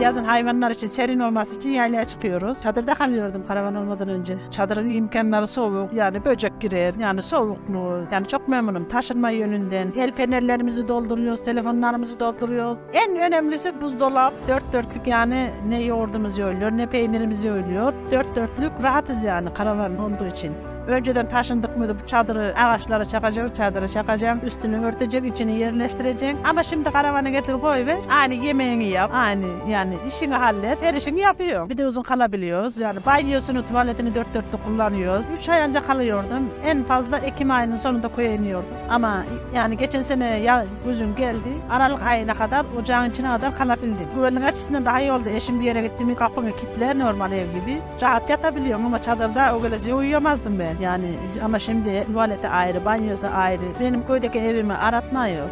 Yazın hayvanlar için serin olması için yaylaya çıkıyoruz. Çadırda kalıyordum karavan olmadan önce. Çadırın imkanları soğuk. Yani böcek girer. Yani soğukluğu. Yani çok memnunum taşınma yönünden. El fenerlerimizi dolduruyoruz. Telefonlarımızı dolduruyoruz. En önemlisi buzdolap. Dört dörtlük yani ne yoğurdumuz yoğuruyor ne peynirimiz yoğuruyor. Dört dörtlük rahatız yani karavan olduğu için. Önceden taşındık mıydı bu çadırı ağaçlara çakacaksın, çadırı çakacaksın, üstünü örteceksin, içini yerleştireceksin. Ama şimdi karavanı getir koy ver, aynı yemeğini yap, aynı yani işini hallet, her işini yapıyor. Bir de uzun kalabiliyoruz. Yani banyosunu, tuvaletini dört dörtlük kullanıyoruz. Üç ay önce kalıyordum. En fazla Ekim ayının sonunda koya iniyordum. Ama yani geçen sene ya gözüm geldi. Aralık ayına kadar ocağın içine kadar kalabildim. Güvenlik açısından daha iyi oldu. Eşim bir yere gitti mi kapını kilitler normal ev gibi. Rahat yatabiliyorum ama çadırda o gece uyuyamazdım ben. Yani ama şimdi tuvalete ayrı, banyosu ayrı. Benim köydeki evimi aratmıyor.